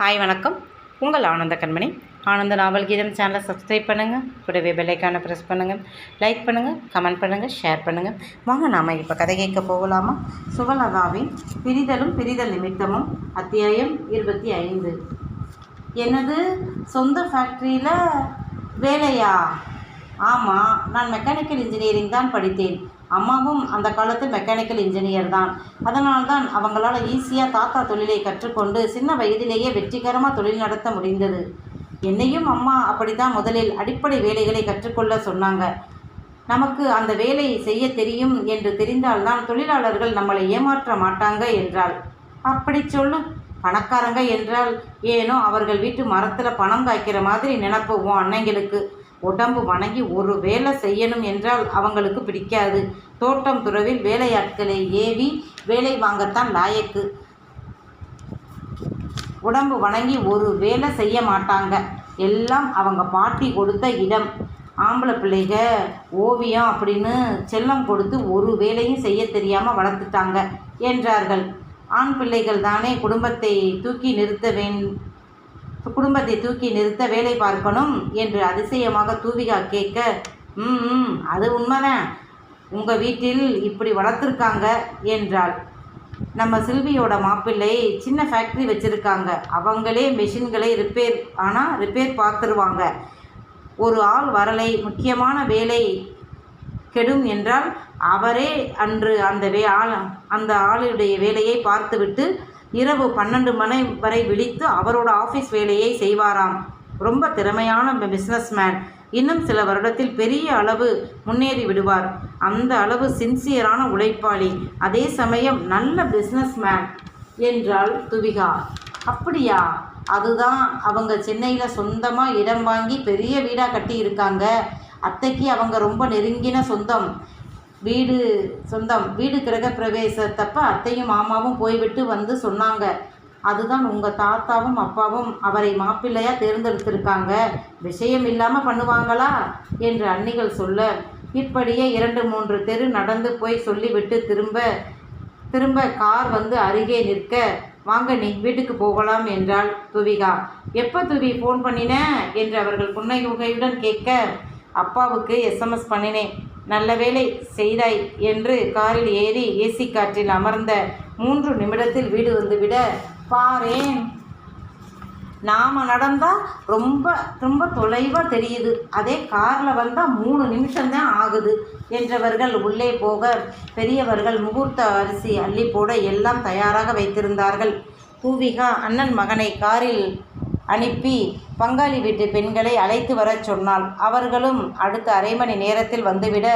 Hi வணக்கம். உங்கள் ஆனந்த கண்மணி. ஆனந்த நாவல் கீதம் சேனலை சப்ஸ்கிரைப் பண்ணுங்கள் கூடவே பெல்லைக்கான ப்ரெஸ் பண்ணுங்கள் லைக் பண்ணுங்கள் கமெண்ட் பண்ணுங்கள் ஷேர் பண்ணுங்கள் வாங்க நாம் இப்போ கதை கேட்க போகலாமா? சுவலதாவின் பிரிதலும் பிரிதல் நிமித்தமும் அத்தியாயம் இருபத்தி ஐந்து. என்னது? சொந்த ஃபேக்ட்ரியில் வேலையா? ஆமாம் நான் மெக்கானிக்கல் இன்ஜினியரிங் தான் படித்தேன். அம்மாவும் அந்த காலத்து மெக்கானிக்கல் இன்ஜினியர் தான். அதனால்தான் அவங்களால் ஈஸியாக தாத்தா தொழிலை கற்றுக்கொண்டு சின்ன வயதிலேயே வெற்றிகரமாக தொழில் நடத்த முடிந்தது. என்னையும் அம்மா அப்படித்தான் முதலில் அடிப்படை வேலைகளை கற்றுக்கொள்ள சொன்னாங்க. நமக்கு அந்த வேலை செய்ய தெரியும் என்று தெரிந்தால்தான் தொழிலாளர்கள் நம்மளை ஏமாற்ற மாட்டாங்க என்றாள். அப்படி சொல்லும் பணக்காரங்க என்றால் ஏனோ அவர்கள் வீட்டு மரத்தில் பணம் காய்க்கிற மாதிரி நினப்பு உன் அன்னைங்களுக்கு உடம்பு வணங்கி ஒரு வேலை செய்யணும் என்றால் அவங்களுக்கு பிடிக்காது. தோட்டம் துறவில் வேலையாட்களை ஏவி வேலை வாங்கத்தான் லாயக்கு. உடம்பு வணங்கி ஒரு வேலை செய்ய மாட்டாங்க. எல்லாம் அவங்க பாட்டி கொடுத்த இடம். ஆம்பளை பிள்ளைக ஓவியம் அப்படின்னு செல்லம் கொடுத்து ஒரு வேலையும் செய்ய தெரியாமல் வளர்த்துட்டாங்க என்றார்கள். ஆண் பிள்ளைகள் தானே குடும்பத்தை தூக்கி நிறுத்த வேண் குடும்பத்தை தூக்கி நிறுத்த வேலை பார்க்கணும் என்று அதிசயமாக தூவிகா கேட்க ம் ம், அது உண்மைதான்? உங்கள் வீட்டில் இப்படி வளர்த்துருக்காங்க? என்றாள். நம்ம சில்வியோட மாப்பிள்ளை சின்ன ஃபேக்ட்ரி வச்சுருக்காங்க. அவங்களே மெஷின்களை ரிப்பேர் ஆனால் ரிப்பேர் பார்த்துருவாங்க. ஒரு ஆள் வரலை முக்கியமான வேலை கெடும் என்றால் அவரே அன்று அந்த வே ஆள் அந்த ஆளுடைய வேலையை பார்த்துவிட்டு இரவு பன்னெண்டு மணி வரை விழித்து அவரோட ஆஃபீஸ் வேலையை செய்வாராம். ரொம்ப திறமையான பிஸ்னஸ் மேன் இன்னும் சில வருடத்தில் பெரிய அளவு முன்னேறி விடுவார். அந்த அளவு சின்சியரான உழைப்பாளி. அதே சமயம் நல்ல பிஸ்னஸ் மேன் என்றாள் துவிகா. அப்படியா? அதுதான். அவங்க சென்னையில் சொந்தமாக இடம் வாங்கி பெரிய வீடாக கட்டி இருக்காங்க அத்தைக்கு அவங்க ரொம்ப நெருங்கின சொந்தம். வீடு சொந்தம் வீடு கிரக பிரவேசத்தப்ப அத்தையும் மாமாவும் போய்விட்டு வந்து சொன்னாங்க. அதுதான் உங்கள் தாத்தாவும் அப்பாவும் அவரை மாப்பிள்ளையாக தேர்ந்தெடுத்திருக்காங்க. விஷயம் இல்லாமல் பண்ணுவாங்களா? என்று அன்னிகள் சொல்ல இப்படியே இரண்டு மூன்று தெரு நடந்து போய் சொல்லிவிட்டு திரும்ப திரும்ப கார் வந்து அருகே நிற்க வாங்க நீ வீட்டுக்கு போகலாம் என்றாள் துவிகா. எப்போ துவி ஃபோன் பண்ணின? என்று அவர்கள் புன்னகையுடன் கேட்க அப்பாவுக்கு எஸ்எம்எஸ் பண்ணினேன். நல்ல வேலை செய்தாய் என்று காரில் ஏறி ஏசி காற்றில் அமர்ந்த மூன்று நிமிடத்தில் வீடு வந்துவிட பாரேன். நாம் நடந்தால் ரொம்ப ரொம்ப தொலைவாக தெரியுது. அதே காரில் வந்தால் மூணு நிமிஷம்தான் ஆகுது என்றவர்கள் உள்ளே போக பெரியவர்கள் முகூர்த்த அரிசி அள்ளி போட எல்லாம் தயாராக வைத்திருந்தார்கள். பூவிகா அண்ணன் மகனை காரில் அனுப்பி பங்காளி வீட்டு பெண்களை அழைத்து வரச் சொன்னாள். அவர்களும் அடுத்த அரை மணி நேரத்தில் வந்துவிட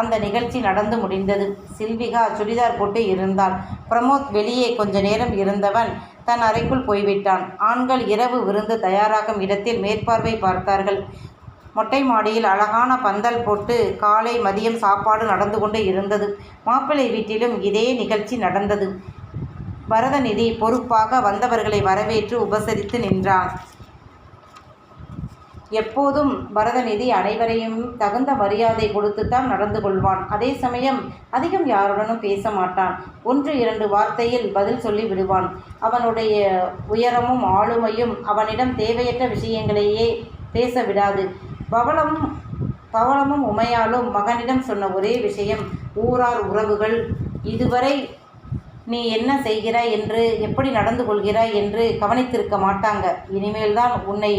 அந்த நிகழ்ச்சி நடந்து முடிந்தது. சில்விகா சுடிதார் போட்டு இருந்தாள். பிரமோத் வெளியே கொஞ்ச நேரம் இருந்தவன் தன் அறைக்குள் போய்விட்டான். ஆண்கள் இரவு விருந்து தயாராகும் இடத்தில் மேற்பார்வை பார்த்தார்கள். மொட்டை மாடியில் அழகான பந்தல் போட்டு காலை மதியம் சாப்பாடு நடந்து கொண்டு இருந்தது. மாப்பிள்ளை வீட்டிலும் இதே நிகழ்ச்சி நடந்தது. பரதநிதி பொறுப்பாக வந்தவர்களை வரவேற்று உபசரித்து நின்றான். எப்போதும் பரதநிதி அனைவரையும் தகுந்த மரியாதை கொடுத்துத்தான் நடந்து கொள்வான். அதே சமயம் அதிகம் யாருடனும் பேச மாட்டான். ஒன்று இரண்டு வார்த்தையில் பதில் சொல்லி விடுவான். அவனுடைய உயரமும் ஆளுமையும் அவனிடம் தேவையற்ற விஷயங்களையே பேச விடாது. பவளமும் பவளமும் உமையாலும் மகனிடம் சொன்ன ஒரே விஷயம் ஊரார் உறவுகள். இதுவரை நீ என்ன செய்கிறாய் என்று எப்படி நடந்து கொள்கிறாய் என்று கவனித்திருக்க மாட்டாங்க. இனிமேல்தான் உன்னை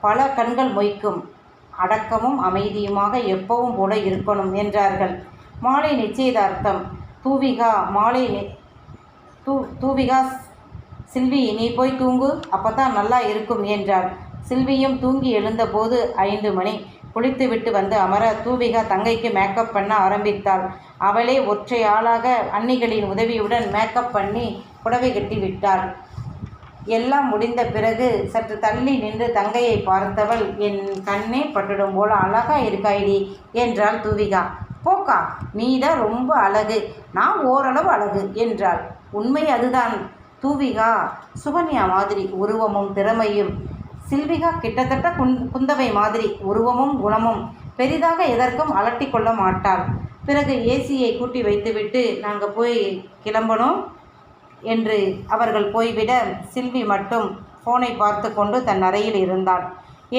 பல கண்கள் மொய்க்கும். அடக்கமும் அமைதியுமாக எப்பவும் போல இருக்கணும் என்றார்கள். மாலை நிச்சயதார்த்தம். தூவிகா மாலை தூ தூவிகா சில்வி நீ போய் தூங்கு அப்போ தான் நல்லா இருக்கும் என்றாள். சில்வியும் தூங்கி எழுந்தபோது ஐந்து மணி. குளித்துவிட்டு வந்து அமர தூவிகா தங்கைக்கு மேக்கப் பண்ண ஆரம்பித்தாள். அவளே ஒற்றை ஆளாக அன்னிகளின் உதவியுடன் மேக்கப் பண்ணி புடவை கட்டி விட்டாள். எல்லாம் முடிந்த பிறகு சற்று தள்ளி நின்று தங்கையை பார்த்தவள் என் கண்ணே பட்டுடும் போல அழகா இருக்காயிடி என்றாள் தூவிகா. போக்கா நீதான் ரொம்ப அழகு. நான் ஓரளவு அழகு என்றாள். உண்மை அதுதான். தூவிகா சுகன்யா மாதிரி உருவமும் திறமையும் சில்விகா கிட்டத்தட்ட குந் குந்தவை மாதிரி உருவமும் குணமும் பெரிதாக எதற்கும் அலட்டி கொள்ள மாட்டாள். பிறகு ஏசியை கூட்டி வைத்துவிட்டு நாங்கள் போய் கிளம்பணும் என்று அவர்கள் போய்விட சில்வி மட்டும் ஃபோனை பார்த்து கொண்டு தன் அறையில் இருந்தாள்.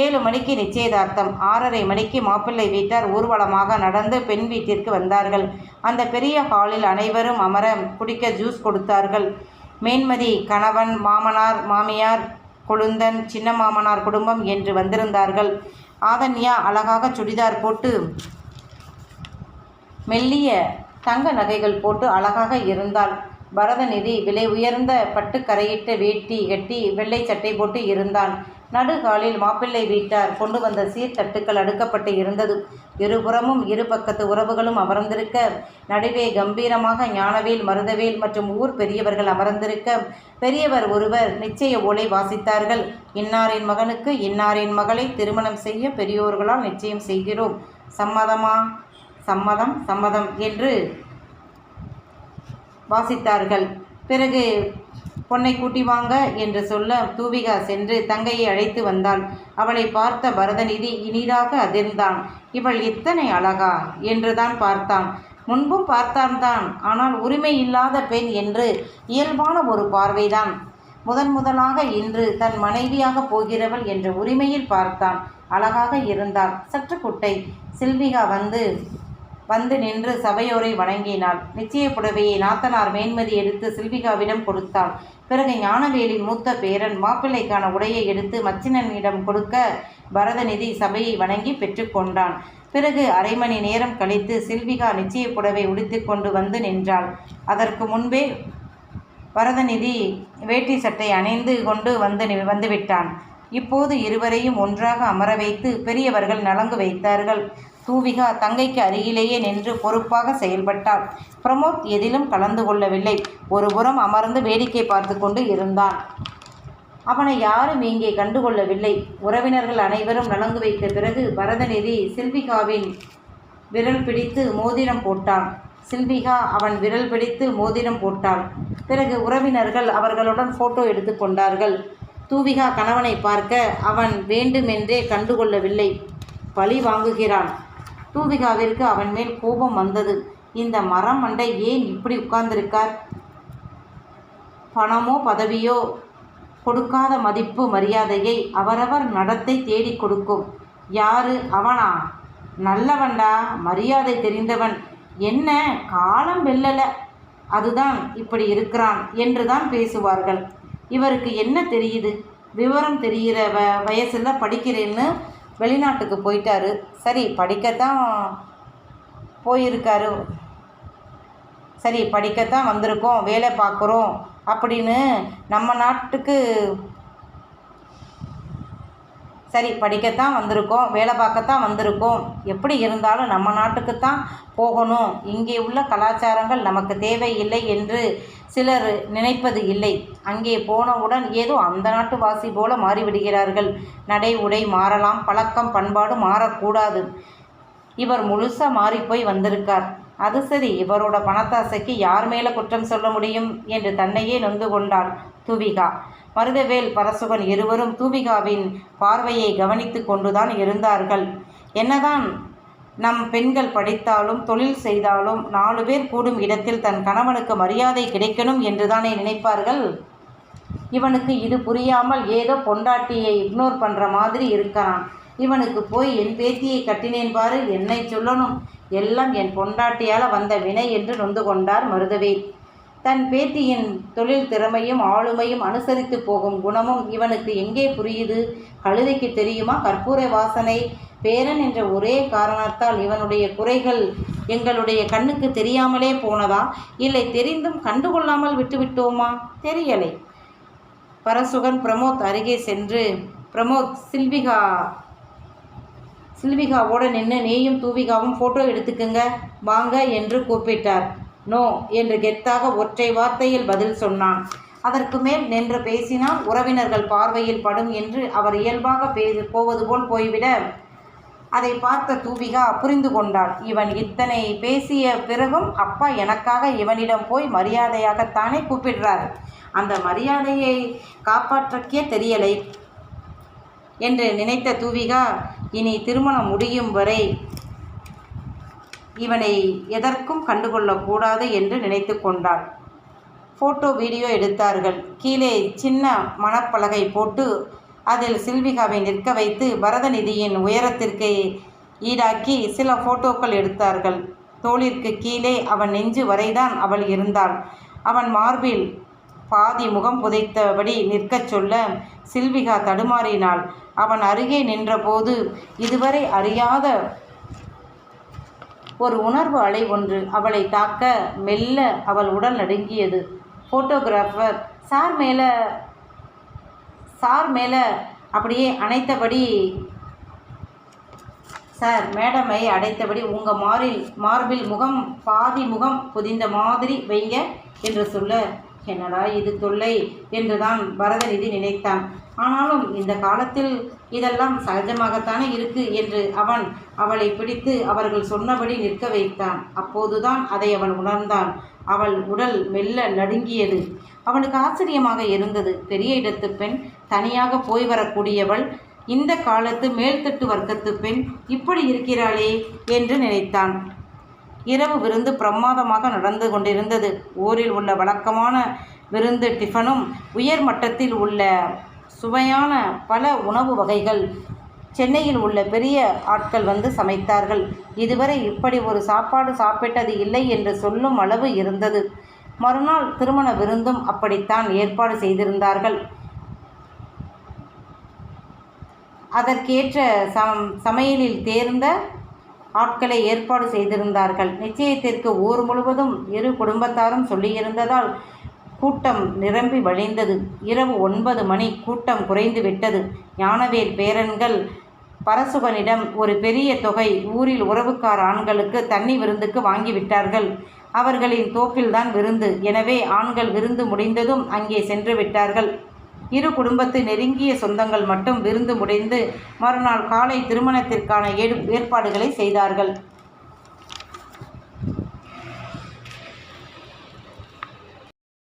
ஏழு மணிக்கு நிச்சயதார்த்தம். ஆறரை மணிக்கு மாப்பிள்ளை வீட்டார் ஊர்வலமாக நடந்து பெண் வீட்டிற்கு வந்தார்கள். அந்த பெரிய ஹாலில் அனைவரும் அமர குடிக்க ஜூஸ் கொடுத்தார்கள். மேன்மதி கணவன் மாமனார் மாமியார் கொழுந்தன் சின்ன மாமனார் குடும்பம் என்று வந்திருந்தார்கள். ஆதன்யா அழகாக சுடிதார் போட்டு மெல்லிய தங்க நகைகள் போட்டு அழகாக இருந்தாள். பரதநிதி விலை உயர்ந்த பட்டுக்கரையிட்ட வேட்டி கட்டி வெள்ளை சட்டை போட்டு இருந்தான். நடுகாலில் மாப்பிள்ளை வீட்டார் கொண்டு வந்த சீர்தட்டுக்கள் அடுக்கப்பட்டு இருந்தது. இருபுறமும் இரு பக்கத்து உறவுகளும் அமர்ந்திருக்க நடுவே கம்பீரமாக ஞானவேல் மருதவேல் மற்றும் ஊர் பெரியவர்கள் அமர்ந்திருக்க பெரியவர் ஒருவர் நிச்சய ஓலை வாசித்தார்கள். இன்னாரின் மகனுக்கு இன்னாரின் மகளை திருமணம் செய்ய பெரியோர்களால் நிச்சயம் செய்கிறோம். சம்மதமா? சம்மதம் சம்மதம் என்று வாசித்தார்கள். பிறகு பொன்னை கூட்டி வாங்க என்று சொல்ல தூவிகா சென்று தங்கையை அழைத்து வந்தாள். அவளை பார்த்த பரதநிதி இனிதாக அதிர்ந்தான். இவள் இத்தனை அழகா? என்றுதான் பார்த்தான். முன்பும் பார்த்தான்தான் ஆனால் உரிமை இல்லாத பெண் என்று இயல்பான ஒரு பார்வைதான். முதன் முதலாக இன்று தன் மனைவியாக போகிறவள் என்ற உரிமையில் பார்த்தான். அழகாக இருந்தாள். சற்று குட்டை. சில்விகா வந்து வந்து நின்று சபையோரை வணங்கினாள். நிச்சய புடவையை நாத்தனார் மேன்மதி எடுத்து சில்விகாவிடம் கொடுத்தாள் பிறகு ஞானவேலின் மூத்த பேரன் மாப்பிள்ளைக்கான உடையை எடுத்து மச்சினனிடம் கொடுக்க பரதநிதி சபையை வணங்கி பெற்றுக்கொண்டான் பிறகு அரை மணி நேரம் கழித்து சில்விகா நிச்சய புடவை உடுத்தி கொண்டு வந்து நின்றாள். அதற்கு முன்பே பரதநிதி வேட்டி சட்டை அணிந்து கொண்டு வந்து வந்துவிட்டான் இப்போது இருவரையும் ஒன்றாக அமர வைத்து பெரியவர்கள் நலங்கு வைத்தார்கள். தூவிகா தங்கைக்கு அருகிலேயே நின்று பொறுப்பாக செயல்பட்டாள். பிரமோத் எதிலும் கலந்து கொள்ளவில்லை. ஒருபுறம் அமர்ந்து வேடிக்கை பார்த்து கொண்டு இருந்தான். அவனை யாரும் இங்கே கண்டுகொள்ளவில்லை. உறவினர்கள் அனைவரும் நலங்கு வைத்த பிறகு பரதநிதி சில்விகாவின் விரல் பிடித்து மோதிரம் போட்டான். சில்விகா அவன் விரல் பிடித்து மோதிரம் போட்டாள். பிறகு உறவினர்கள் அவர்களுடன் போட்டோ எடுத்துக்கொண்டார்கள் தூவிகா கணவனை பார்க்க அவன் வேண்டுமென்றே கண்டுகொள்ளவில்லை. பழி வாங்குகிறான். தூவிகாவிற்கு அவன் மேல் கோபம் வந்தது. இந்த மரம் மண்டை ஏன் இப்படி உட்கார்ந்திருக்கார்? பணமோ பதவியோ கொடுக்காத மதிப்பு மரியாதையை அவரவர் நடத்தை தேடி கொடுக்கும். யாரு? அவனா? நல்லவன்டா மரியாதை தெரிந்தவன். என்ன? காலம் வெல்லல. அதுதான் இப்படி இருக்கிறான் என்று தான் பேசுவார்கள். இவருக்கு என்ன தெரியுது? விவரம் தெரிகிற வ வயசில் படிக்கிறேன்னு வெளிநாட்டுக்கு போயிட்டாரு. சரி படிக்கத்தான் போயிருக்காரு. சரி படிக்கத்தான் வந்திருக்கோம் வேலை பார்க்குறோம் அப்படின்னு நம்ம நாட்டுக்கு சரி படிக்கத்தான் வந்திருக்கோம் வேலை பார்க்கத்தான் வந்திருக்கோம். எப்படி இருந்தாலும் நம்ம நாட்டுக்கு தான் போகணும். இங்கே உள்ள கலாச்சாரங்கள் நமக்கு தேவையில்லை என்று சிலர் நினைப்பது இல்லை. அங்கே போனவுடன் ஏதோ அந்த நாட்டு வாசி போல மாறிவிடுகிறார்கள். நடை உடை மாறலாம் பழக்கம் பண்பாடு மாறக்கூடாது. இவர் முழுசாக மாறிப்போய் வந்திருக்கார். அது சரி இவரோட பணத்தாசைக்கு யார் மேலே குற்றம் சொல்ல முடியும் என்று தன்னையே நொந்து கொண்டாள் தூவிகா. மருதவேல் பரசுகன் இருவரும் தூவிகாவின் பார்வையை கவனித்து கொண்டுதான் இருந்தார்கள். என்னதான் நம் பெண்கள் படித்தாலும் தொழில் செய்தாலும் நாலு பேர் கூடும் இடத்தில் தன் கணவனுக்கு மரியாதை கிடைக்கணும் என்றுதானே நினைப்பார்கள்? இவனுக்கு இது புரியாமல் ஏதோ பொண்டாட்டியை இக்னோர் பண்ணுற மாதிரி இருக்கிறான் இவனுக்கு போய் என் பேத்தியை கட்டினேன் பாரு என்னை சொல்லணும். எல்லாம் என் பொண்டாட்டியால் வந்த வினை என்று நொந்து கொண்டார் மருதவேல் தன் பேத்தியின் தொழில் திறமையும் ஆளுமையும் அனுசரித்து போகும் குணமும் இவனுக்கு எங்கே புரியுது? கழுதைக்கு தெரியுமா? கற்பூர வாசனை பேரன் என்ற ஒரே காரணத்தால் இவனுடைய குறைகள் எங்களுடைய கண்ணுக்கு தெரியாமலே போனதா? இல்லை தெரிந்தும் கண்டுகொள்ளாமல் விட்டுவிட்டோமா? தெரியலை. பரசுகன் பிரமோத் அருகே சென்று பிரமோத் சில்விகா சில்விகாவோட நின்று நீயும் தூவிகாவும் ஃபோட்டோ எடுத்துக்குங்க வாங்க என்று கூப்பிட்டார். நோ என்று கெத்தாக ஒற்றை வார்த்தையில் பதில் சொன்னான். அதற்கு மேல் நின்று பேசினால் உறவினர்கள் பார்வையில் படும் என்று அவர் இயல்பாக பே போவது போல் போய்விட அதை பார்த்த தூபிகா புரிந்து கொண்டாள். இவன் இத்தனை பேசிய பிறகும் அப்பா எனக்காக இவனிடம் போய் மரியாதையாகத்தானே கூப்பிடுறார். அந்த மரியாதையை காப்பாற்றக்கே தெரியலை என்று நினைத்த தூவிகா இனி திருமணம் முடியும் வரை இவனை எதற்கும் கண்டுகொள்ளக்கூடாது என்று நினைத்து கொண்டாள். ஃபோட்டோ வீடியோ எடுத்தார்கள். கீழே சின்ன மணப்பலகை போட்டு அதில் சில்விகாவை நிற்க வைத்து பரதநிதியின் உயரத்திற்கு ஈடாக்கி சில ஃபோட்டோக்கள் எடுத்தார்கள். தோளிற்கு கீழே அவன் நெஞ்சு வரைதான் அவள் இருந்தாள். அவன் மார்பில் பாதி முகம் புதைத்தபடி நிற்கச் சொல்ல சில்விகா தடுமாறினாள். அவன் அருகே நின்றபோது இதுவரை அறியாத ஒரு உணர்வு அலை ஒன்று அவளை தாக்க மெல்ல அவள் உடல் நடுங்கியது. ஃபோட்டோகிராஃபர் சார் மேலே சார் மேலே அப்படியே அணைத்தபடி சார் மேடமை அடைத்தபடி உங்கள் மாரில் மார்பில் முகம் பாதி முகம் புதிந்த மாதிரி வைங்க என்று சொல்ல என்னடா இது தொல்லை என்றுதான் பரதநிதி நினைத்தான். ஆனாலும் இந்த காலத்தில் இதெல்லாம் சகஜமாகத்தானே இருக்கு என்று அவன் அவளை பிடித்து அவர்கள் சொன்னபடி நிற்க வைத்தான். அப்போதுதான் அதை அவன் உணர்ந்தான். அவள் உடல் மெல்ல நடுங்கியது. அவனுக்கு ஆச்சரியமாக இருந்தது. பெரிய இடத்து பெண் தனியாக போய் வரக்கூடியவள் இந்த காலத்து மேல்தட்டு வர்க்கத்து பெண் இப்படி இருக்கிறாளே என்று நினைத்தான். இரவு விருந்து பிரமாதமாக நடந்து கொண்டிருந்தது. ஊரில் உள்ள வழக்கமான விருந்து டிஃபனும் உயர் மட்டத்தில் உள்ள சுவையான பல உணவு வகைகள் சென்னையில் உள்ள பெரிய ஆட்கள் வந்து சமைத்தார்கள். இதுவரை இப்படி ஒரு சாப்பாடு சாப்பிட்டது இல்லை என்று சொல்லும் அளவு இருந்தது. மறுநாள் திருமண விருந்தும் அப்படித்தான் ஏற்பாடு செய்திருந்தார்கள். அதற்கேற்ற சம் சமையலில் தேர்ந்த ஆட்களை ஏற்பாடு செய்திருந்தார்கள். நிச்சயத்திற்கு ஊர் முழுவதும் இரு குடும்பத்தாரும் சொல்லியிருந்ததால் கூட்டம் நிரம்பி வழிந்தது. இரவு ஒன்பது மணி கூட்டம் குறைந்து விட்டது. ஞானவேல் பேரன்கள் பரசுகனிடம் ஒரு பெரிய தொகை ஊரில் உறவுக்கார ஆண்களுக்கு தண்ணி விருந்துக்கு வாங்கிவிட்டார்கள் அவர்களின் தோப்பில்தான் விருந்து. எனவே ஆண்கள் விருந்து முடிந்ததும் அங்கே சென்று விட்டார்கள். இரு குடும்பத்து நெருங்கிய சொந்தங்கள் மட்டும் விருந்து முடிந்து மறுநாள் காலை திருமணத்திற்கான ஏற்பாடுகளை செய்தார்கள்.